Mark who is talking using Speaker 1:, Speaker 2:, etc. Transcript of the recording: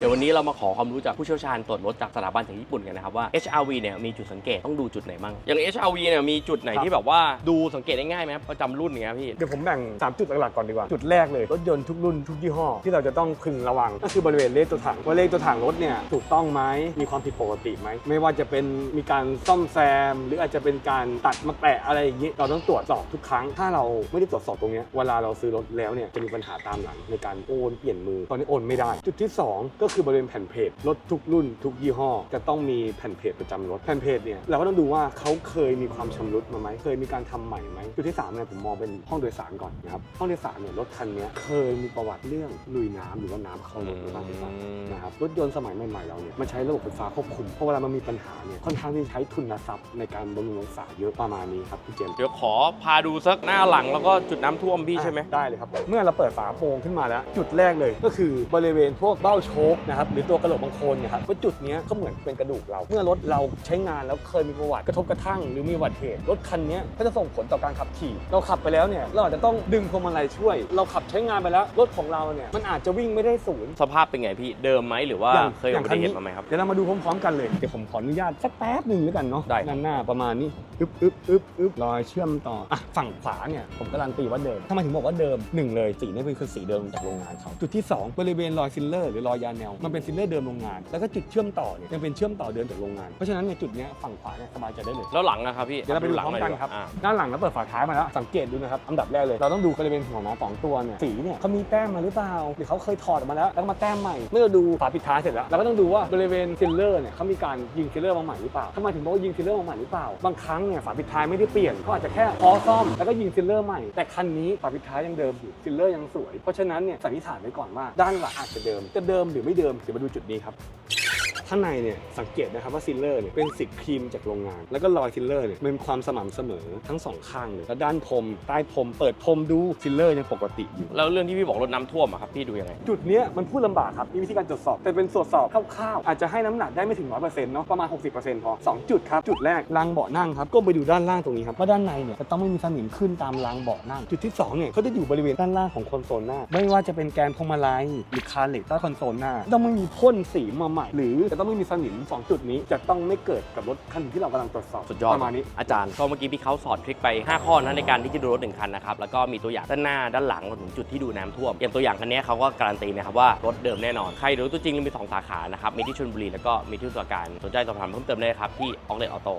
Speaker 1: เดี๋ยววันนี้เรามาขอความรู้จากผู้เชี่ยวชาญตรวจรถจากสถาบันจากญี่ปุ่นกันนะครับว่า HRV เนี่ยมีจุดสังเกตต้องดูจุดไหนบ้างอย่าง HRV เนี่ยมีจุดไหนที่แบบว่าดูสังเกตได้ง่ายไหมครับประจำรุ่นเนี้ยพี่
Speaker 2: เดี๋ยวผมแบ่ง 3 จุดหลักๆก่อนดีกว่า จุดแรกเลยรถยนต์ทุกรุ่นทุกยี่ห้อที่เราจะต้องพึงระวัง ก็คือบริเวณเลขตัวถังว่าเลขตัวถังรถเนี่ยถูกต้องไหมมีความผิดปกติไหมไม่ว่าจะเป็นมีการซ่อมแซม หรืออาจจะเป็นการตัดมาแปะอะไรอย่างนี้เราต้องตรวจสอบทุกครั้ง ถ้าเราไม่ได้ตรวจสอบตรงเนี้ยเวลาเราซื้อรถแล้วเนี่ยจะมีปัญหาตามหลังในการโอนเปลี่ยนมือตอนนี้โอนไม่ได้ จุดที่ 2 ก็คือบริเวณแผ่นเพจรถทุกรุ่นทุกยี่ห้อ จะต้องมีแผ่นเพจประจำรถแผ่นเพจเนี่ยเราก็ต้องดูว่าเขาเคยมีความชำรุดมาไหมเคยมีการทำใหม่ไหมจุดที่3เนี่ยผมมองเป็นห้องโดยสารก่อนนะครับห้องโดยสารเนี่ยรถคันเนี้ยเคยมีประวัติเรื่องลุยน้ำหรือว่าน้ำเข้ารถหรือเปล่าหรือเปล่านะครับรถยนต์สมัยใหม่ๆเราเนี่ยมันใช้ระบบไฟฟ้าควบคุมเพราะเวลามันมีปัญหาเนี่ยค่อนข้างที่ใช้ทุนทรัพย์ในการบำรุงรักษาเยอะประมาณนี้ครับพี่เจมส์
Speaker 1: เดี๋ยวขอพาดูสักหน้าหลังแล้วก็จุดน้ำท่วมพี่ใช่ไหม
Speaker 2: ได้เลยครับ เมื่อเราเปิดฝาโปร่งขึ้นมาแล้ว จุดแรกเลยก็คือบริเวณพวกเบ้าโชคนะครับหรือตัวกระโหลกบางโคลนเนี่ยครับว่าจุดเนี้ยก็เหมือนเป็นกระดูกเรา เมื่อรถเราใช้งานแล้วเคยมีประวัติกระทบกระทั่ง หรือมีอุบัติเหตุรถคันเนี้ยก็จะส่งผลต่อการขับขี่ เราขับไปแล้วเนี่ยเราอาจจะต้องดึงพวงมาลัยช่วย เราขับใช้งานไปแล้วรถของเราเนี่ยมันอาจจะวิ่งไม่ได้ศูนย์
Speaker 1: สภาพเป็นไงพี่เดิมไหมหรือว่า
Speaker 2: อย่าง
Speaker 1: เคย
Speaker 2: อ
Speaker 1: อุ
Speaker 2: ย่าง
Speaker 1: บั
Speaker 2: คัน
Speaker 1: ติเห
Speaker 2: นี้
Speaker 1: ตุมาไหมครับ
Speaker 2: เดี๋ยวเรามาดูพร้อมๆกันเลยเดี๋ยวผมขออนุญาตสักแป๊บหนึ่งแล้วกันเนาะ
Speaker 1: ได้
Speaker 2: ด้านหน้าประมาณนี้ อึ๊บอึ๊บอึ๊บอึ๊บรอยเชื่อมต่ออะฝั่งขวาเนี่ยผมการันตีว่าเดิมทำไมถึงบอกว่าเดิมหนึ่งเลยสีนี่เป็นคือสีเดิมจากโรงงานเขาจุดที่ 2 บริเวณรอยฟิลเลอร์หรือรอยยาแนว มันเป็นฟิลเลอร์เดิมโรงงาน แล้วก็จุดเชื่อมต่อเนี่ยยังเป็นเชื่อมต่อเดิมจากโรงงาน เพราะฉะนั้นเนี่ยจุดเนี้ยฝั่งขวาเนี่ยสบายใจได้เลย
Speaker 1: แล้วหลังนะครับพี่
Speaker 2: เดี๋ยวเราไปดู
Speaker 1: หลั
Speaker 2: พร้อม
Speaker 1: หย
Speaker 2: กัน
Speaker 1: ดีว่า
Speaker 2: ครับ
Speaker 1: อ่า
Speaker 2: ด้านหลังเราเปิดฝาท้ายมาแล้วสังเกตดูนะครับอันดับแรกเลยเราต้องดูบริเวณของน้าสองตัวเนี่ยสีเนี่ยเขามีแต้มมาหรือเปล่าหรือเขาเคยถอดออกมาแล้วแล้วก็มาแต้มใหม่เมื่อเราดูฝาปิดท้ายเสร็จแล้วเราก็ต้องดูว่าบริเวณฟิลเลอร์เนี่ยเขามีการยิงฟิลเลอร์มาใหม่หรือเปล่าทำไมถึงบอกว่ายิงฟิลเลอร์มาใหม่หรือเปล่าบางครั้งเนี่ยฝาปิดท้ายไม่ได้เปลี่ยนเขาอาจจะแค่พอซ่อมแล้วก็ยิงซิลเลอร์ใหม่แต่คันนี้ฝาปิดท้ายยังเดิมอยู่ซิลเลอร์ยังสวย เพราะฉะนั้นเนี่ยสันนิษฐานไว้ก่อนว่าด้านหลังอาจจะเดิมจะเดิมหรือไม่เดิมเดี๋ยวมาดูจุดนี้ครับ ข้างในเนี่ยสังเกตนะครับว่าซิลเลอร์เนี่ยเป็นสีครีมจากโรงงาน แล้วก็รอยซิลเลอร์เนี่ยเป็นความสม่ำเสมอทั้งสองข้างเลยแล้วด้านพรมใต้พรมเปิดพรมดูซิลเลอร์ยังปกติอยู่
Speaker 1: แล้วเรื่องที่พี่บอกรถน้ำท่วมอะครับพี่ดูยังไง
Speaker 2: จุดเนี้ยมันพูดลำบากครับมีวิธีการตรวจสอบ แต่เป็นตรวจสอบคร่าวๆอาจจะให้น้ำหนักได้ไม่ถึง 100%เนาะประมาณ 60%พอ 2 จุดครับจุดแรกรางเบาะนั่งครับก้มไปดูด้านล่างตรงนี้ครับว่าด้านในเนี่ยจะต้องไม่มีสนิมขึ้นตามรางเบาะนั่งจุดที่2เนี่ยเขาจะอยู่บริเวณด้านล่างของคอนโซลหน้า ไม่ว่าจะเป็นแกนพวงมาลัยหรือคาร์เหล็กใต้คอนโซลหน้าต้องไม่มีพ่นสีมาใหม่หรือจะต้องไม่มีสนิมสองจุดนี้จะต้องไม่เกิดกับรถคันที่เรากำลังตรวจสอบ
Speaker 1: สุดยอด
Speaker 2: ประมาณนี้
Speaker 1: อาจารย์ก็เมื่อกี้พี่เขาสอนทริคไป 5 ข้อนะในการที่จะดูรถหนึ่งคันนะครับ แล้วก็มีตัวอย่างด้านหน้าด้านหลังรวมถึงจุดที่ดูน้ำท่วม อย่างตัวอย่างคันนี้เขาก็การันตีนะครับว่ารถเดิมแน่นอน ใครรู้ตัวจริงมี2สาขานะครับ มีที่ชลบุรีแล้วก็มีที่สมุทรปราการสนใจสอบถามเพิ่มเติมได้ครับที่ออกเลตออโต้